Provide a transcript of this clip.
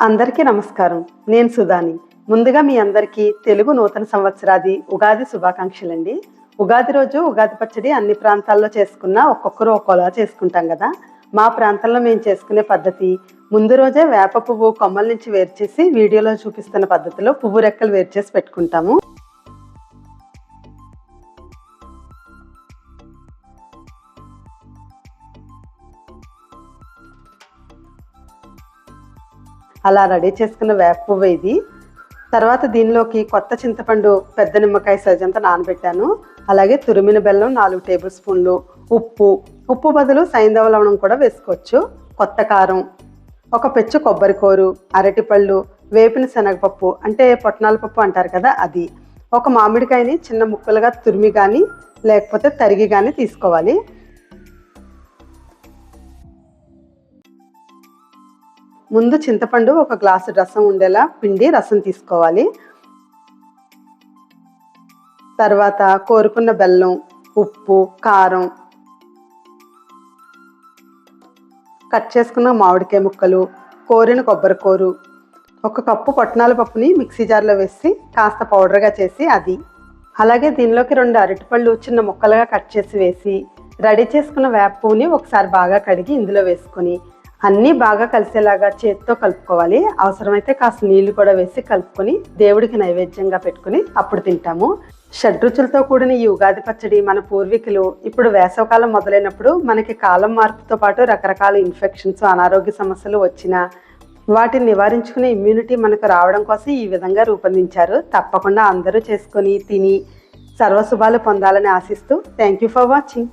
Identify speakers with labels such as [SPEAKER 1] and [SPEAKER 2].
[SPEAKER 1] అందరికీ నమస్కారం. నేను సుధాని. ముందుగా మీ అందరికీ తెలుగు నూతన సంవత్సరాది ఉగాది శుభాకాంక్షలండి. ఉగాది రోజు ఉగాది పచ్చడి అన్ని ప్రాంతాల్లో చేసుకున్న ఒక్కొక్కరు ఒక్కోలా చేసుకుంటాం కదా. మా ప్రాంతంలో మేము చేసుకునే పద్ధతి ముందు రోజే వేప పువ్వు కొమ్మల నుంచి వేరు చేసి వీడియోలో చూపిస్తున్న పద్ధతిలో పువ్వు రెక్కలు వేరు చేసి పెట్టుకుంటాము. అలా రెడీ చేసుకున్న వేప పువ్వు ఇది. తర్వాత దీనిలోకి కొత్త చింతపండు పెద్ద నిమ్మకాయ సజ్జంతా నానబెట్టాను. అలాగే తురిమిన బెల్లం నాలుగు టేబుల్ స్పూన్లు ఉప్పు. ఉప్పు బదులు సైంధవ లవణం కూడా వేసుకోవచ్చు. కొత్త కారం ఒక పెచ్చు కొబ్బరికూరు అరటిపళ్ళు వేపిన శనగపప్పు అంటే పొట్నాల పప్పు అంటారు కదా అది. ఒక మామిడికాయని చిన్న ముక్కలుగా తురిమి కానీ లేకపోతే తరిగి కానీ తీసుకోవాలి. ముందు చింతపండు ఒక గ్లాసు రసం ఉండేలా పిండి రసం తీసుకోవాలి. తర్వాత కోరుకున్న బెల్లం ఉప్పు కారం కట్ చేసుకున్న మామిడికాయ ముక్కలు కోరిన కొబ్బరి కోరు ఒక కప్పు పొట్నాల పప్పుని మిక్సీ జార్లో వేసి కాస్త పౌడర్గా చేసి అది. అలాగే దీనిలోకి రెండు అరటిపళ్ళు చిన్న ముక్కలుగా కట్ చేసి వేసి రెడీ చేసుకున్న వేప పువ్వుని ఒకసారి బాగా కడిగి ఇందులో వేసుకొని అన్నీ బాగా కలిసేలాగా చేతితో కలుపుకోవాలి. అవసరమైతే కాస్త నీళ్ళు కూడా వేసి కలుపుకొని దేవుడికి నైవేద్యంగా పెట్టుకుని అప్పుడు తింటాము. షడ్రుచులతో కూడిన ఈ ఉగాది పచ్చడి మన పూర్వీకులు ఇప్పుడు వేసవకాలం మొదలైనప్పుడు మనకి కాలం మార్పుతో పాటు రకరకాల ఇన్ఫెక్షన్స్ అనారోగ్య సమస్యలు వచ్చినా వాటిని నివారించుకునే ఇమ్యూనిటీ మనకు రావడం కోసం ఈ విధంగా రూపొందించారు. తప్పకుండా అందరూ చేసుకొని తిని సర్వశుభాలు పొందాలని ఆశిస్తూ థ్యాంక్ యూ ఫర్ వాచింగ్